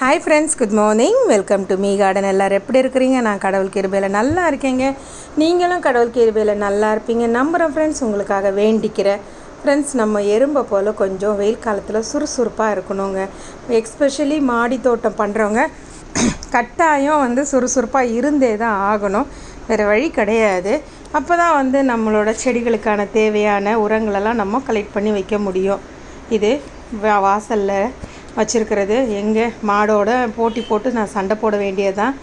Hi friends good morning welcome to me garden எல்லோரும் எப்படி இருக்கிறீங்க? நான் கடவுள் கிருபையில் நல்லா இருக்கேங்க. நீங்களும் கடவுள் கிருபையில் நல்லா இருப்பீங்க. நம்புகிறேன் ஃப்ரெண்ட்ஸ் உங்களுக்காக வேண்டிக்கிறேன் ஃப்ரெண்ட்ஸ் நம்ம எறும்பை போல் கொஞ்சம் வெயில் காலத்தில் சுறுசுறுப்பாக இருக்கணுங்க. எக்ஸ்பெஷலி மாடி தோட்டம் பண்ணுறவங்க கட்டாயம் வந்து சுறுசுறுப்பாக இருந்தே தான் ஆகணும். வேறு வழி கிடையாது. அப்போ தான் வந்து நம்மளோட செடிகளுக்கான தேவையான உரங்களெல்லாம் நம்ம கலெக்ட் பண்ணி வைக்க முடியும். இது வா- வச்சுருக்கிறது. எங்கே மாடோட போட்டி போட்டு நான் சண்டை போட வேண்டியதுதான்.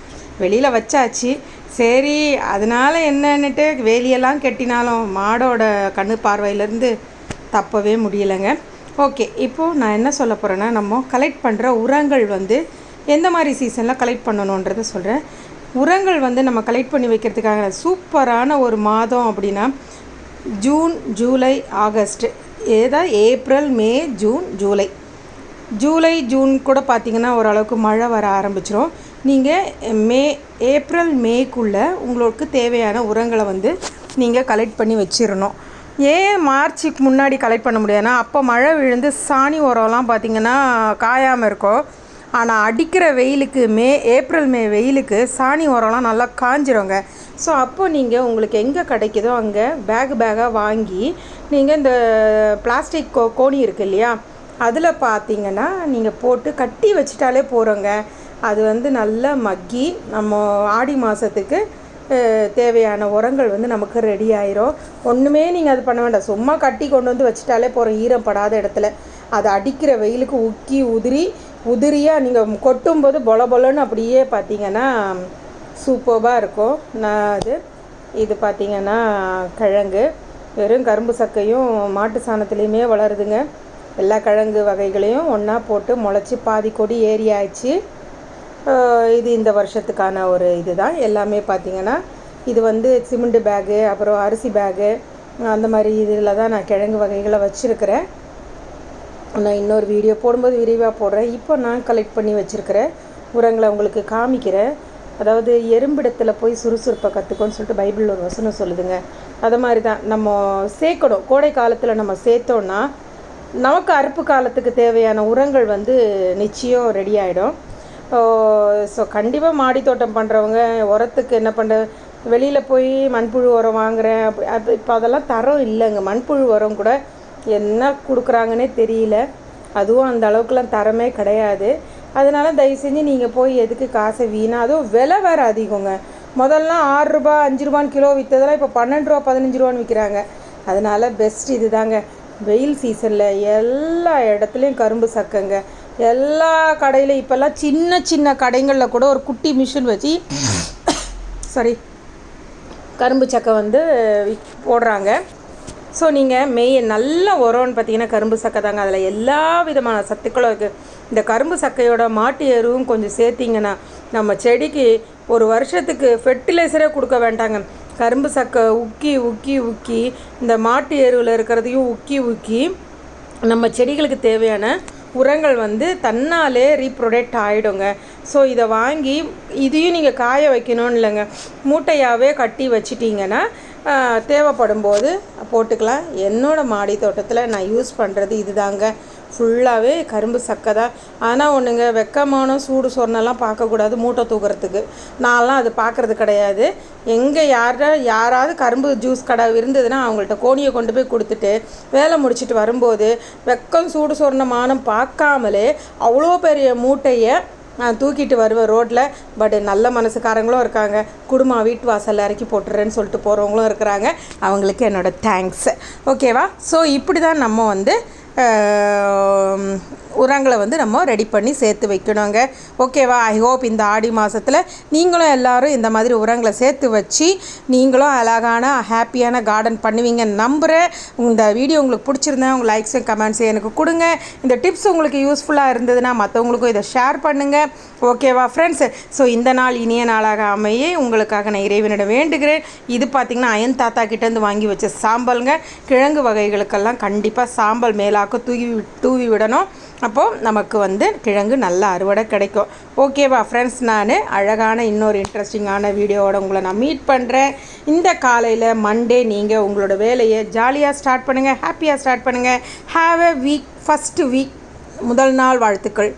வெளியில் வச்சாச்சு. சரி அதனால் என்னன்னுட்டு வேலியெல்லாம் கெட்டினாலும் மாடோட கண்ணு பார்வையிலேருந்து தப்பவே முடியலைங்க. ஓகே இப்போது நான் என்ன சொல்ல போகிறேன்னா நம்ம கலெக்ட் பண்ணுற உரங்கள் வந்து எந்த மாதிரி சீசனில் கலெக்ட் பண்ணணுன்றத சொல்கிறேன் உரங்கள் வந்து நம்ம கலெக்ட் பண்ணி வைக்கிறதுக்காக சூப்பரான ஒரு மாதம் அப்படின்னா ஜூன் ஜூலை ஆகஸ்ட் ஏதா April May June July. July June கூட பார்த்தீங்கன்னா ஓரளவுக்கு மழை வர ஆரம்பிச்சிடும் நீங்கள் மே ஏப்ரல் மேக்குள்ளே உங்களுக்கு தேவையான உரங்களை வந்து நீங்கள் கலெக்ட் பண்ணி வச்சிடணும் ஏன் மார்ச்சுக்கு முன்னாடி கலெக்ட் பண்ண முடியாதுன்னா அப்போ மழை விழுந்து சாணி உரம்லாம் பார்த்திங்கன்னா காயாமல் இருக்கும். ஆனால் அடிக்கிற வெயிலுக்கு மே ஏப்ரல் மே வெயிலுக்கு சாணி உரம்லாம் நல்லா காஞ்சிருங்க. ஸோ அப்போ நீங்கள் உங்களுக்கு எங்கே கிடைக்குதோ அங்கே பேக் பேக்காக வாங்கி நீங்கள் இந்த பிளாஸ்டிக் கோ கோணி இருக்கு இல்லையா அதில் பார்த்தீங்கன்னா நீங்கள் போட்டு கட்டி வச்சிட்டாலே போகிறோங்க அது வந்து நல்லா மக்கி நம்ம ஆடி மாதத்துக்கு தேவையான உரங்கள் வந்து நமக்கு ரெடி ஆயிரும். ஒன்றுமே நீங்கள் அது பண்ண வேண்டாம். சும்மா கட்டி கொண்டு வந்து வச்சிட்டாலே போகிறோம் ஈரம் படாத இடத்துல. அது அடிக்கிற வெயிலுக்கு உக்கி உதிரி உதிரியாக நீங்கள் கொட்டும்போது பொல பொலன்னு அப்படியே பார்த்தீங்கன்னா சூப்பர்வாக இருக்கும். நான் அது இது பார்த்தீங்கன்னா கிழங்கு. வெறும் கரும்பு சக்கையும் மாட்டு சாணத்துலேயுமே வளருதுங்க. எல்லா கிழங்கு வகைகளையும் ஒன்றா போட்டு முளைச்சி பாதி கொடி ஏறி ஆயிடுச்சு. இது இந்த வருஷத்துக்கான ஒரு இதுதான். எல்லாமே பார்த்தீங்கன்னா இது வந்து சிமெண்ட் பேகு அப்புறம் அரிசி பேகு அந்த மாதிரி இதில் தான் நான் கிழங்கு வகைகளை வச்சுருக்கிறேன். நான் இன்னொரு வீடியோ போடும்போது விரிவாக போடுறேன். இப்போ நான் கலெக்ட் பண்ணி வச்சுருக்கிற உரங்களை உங்களுக்கு காமிக்கிறேன். அதாவது எறும்பிடத்தில் போய் சுறுசுறுப்பை கற்றுக்கோன்னு சொல்லிட்டு பைபிளில் ஒரு வசனம் சொல்லுதுங்க. அது மாதிரி தான் நம்ம சேர்க்கணும். கோடை காலத்தில் நம்ம சேர்த்தோன்னா நமக்கு அறுப்பு காலத்துக்கு தேவையான உரங்கள் வந்து நிச்சயம் ரெடி ஆகிடும் ஸோ கண்டிப்பாக மாடி தோட்டம் பண்ணுறவங்க உரத்துக்கு என்ன பண்ணுற வெளியில் போய் மண்புழு உரம் வாங்குறேன் அப்படி அது இப்போ அதெல்லாம் தரம் இல்லைங்க. மண்புழு உரம் கூட என்ன கொடுக்குறாங்கன்னே தெரியல. அதுவும் அந்த அளவுக்குலாம் தரமே கிடையாது. அதனால் தயவு செஞ்சு நீங்கள் போய் எதுக்கு காசை வீணாக அதுவும் விலை வேறு அதிகங்க. முதல்லாம் ஆறு ரூபா அஞ்சு ரூபான்னு கிலோ விற்றதெல்லாம் இப்போ பன்னெண்டு ரூபா பதினஞ்சு ரூபான்னு விற்கிறாங்க அதனால் பெஸ்ட் இதுதாங்க. வெயில் சீசனில் எல்லா இடத்துலையும் கரும்பு சக்கைங்க. எல்லா கடையிலையும் இப்போல்லாம் சின்ன சின்ன கடைங்களில் கூட ஒரு குட்டி மிஷின் வச்சு சாரி கரும்பு சக்கை வந்து போடுறாங்க. ஸோ நீங்கள் மெய் நல்ல உரம்னு பார்த்தீங்கன்னா கரும்பு சக்கை தாங்க. அதில் எல்லா விதமான சத்துக்களும் இருக்குது இந்த கரும்பு சக்கையோட மாட்டு எருவும் கொஞ்சம் சேர்த்திங்கன்னா நம்ம செடிக்கு ஒரு வருஷத்துக்கு ஃபெர்டிலைசரே கொடுக்க வேண்டாங்க. கரும்பு சக்கை உக்கி உக்கி உக்கி இந்த மாட்டு எருவில் இருக்கிறதையும் உக்கி உக்கி நம்ம செடிகளுக்கு தேவையான உரங்கள் வந்து தன்னாலே ரீப்ரொடக்ட் ஆகிடுங்க ஸோ இதை வாங்கி இதையும் நீங்கள் காய வைக்கணும்னு இல்லைங்க. மூட்டையாகவே கட்டி வச்சிட்டிங்கன்னா தேவைப்படும் போது போட்டுக்கலாம். என்னோடய மாடி தோட்டத்தில் நான் யூஸ் பண்ணுறது இதுதாங்க. ஃபுல்லாகவே கரும்பு சக்கை தான். ஆனால் ஒன்றுங்க வெக்கமான சூடு சொர்ணெல்லாம் பார்க்கக்கூடாது மூட்டை தூக்குறதுக்கு. நான்லாம் அது பார்க்குறது கிடையாது. எங்கே யாரா யாராவது கரும்பு ஜூஸ் கடை இருந்ததுன்னா அவங்கள்ட்ட கோணியை கொண்டு போய் கொடுத்துட்டு வேலை முடிச்சிட்டு வரும்போது வெக்கம் சூடு சொர்ணமானம் பார்க்காமலே அவ்வளோ பெரிய மூட்டையை நான் தூக்கிட்டு வருவேன் ரோட்டில் பட் நல்ல மனசுக்காரங்களும் இருக்காங்க. குடும்பம் வீட்டு வாசலில் இறக்கி போட்டுறேன்னு சொல்லிட்டு போகிறவங்களும் இருக்கிறாங்க. அவங்களுக்கு என்னோடய தேங்க்ஸ் ஓகேவா ஸோ இப்படி தான் நம்ம வந்து um, உரங்களை வந்து நம்ம ரெடி பண்ணி சேர்த்து வைக்கணுங்க. ஓகேவா ஐ ஹோப் இந்த ஆடி மாதத்தில் நீங்களும் எல்லோரும் இந்த மாதிரி உரங்களை சேர்த்து வச்சு நீங்களும் அழகான ஹாப்பியான கார்டன் பண்ணுவீங்கன்னு நம்புகிறேன் இந்த வீடியோ உங்களுக்கு பிடிச்சிருந்தேன் உங்கள் லைக்ஸும் கமெண்ட்ஸும் எனக்கு கொடுங்க. இந்த டிப்ஸ் உங்களுக்கு யூஸ்ஃபுல்லாக இருந்ததுன்னா மற்றவங்களுக்கும் இதை ஷேர் பண்ணுங்கள் ஓகேவா ஃப்ரெண்ட்ஸ் ஸோ இந்த நாள் இனிய நாளாக அமையே உங்களுக்காக நான் இறைவனிடம் வேண்டுகிறேன். இது பார்த்திங்கன்னா அயன் தாத்தா கிட்டேருந்து வாங்கி வச்ச சாம்பலுங்க. கிழங்கு வகைகளுக்கெல்லாம் கண்டிப்பாக சாம்பல் மேலாக்க தூவி தூவி விடணும். அப்போது நமக்கு வந்து கிழங்கு நல்ல அறுவடை கிடைக்கும். ஓகேவா ஃப்ரெண்ட்ஸ் நான் அழகான இன்னொரு இன்ட்ரெஸ்டிங்கான வீடியோவோட உங்களை நான் மீட் பண்ணுறேன் இந்த காலையில் மண்டே நீங்கள் உங்களோட வேலையை ஜாலியாக ஸ்டார்ட் பண்ணுங்கள் ஹாப்பியாக ஸ்டார்ட் பண்ணுங்கள் have a week first week முதல் நாள் வாழ்த்துக்கள்.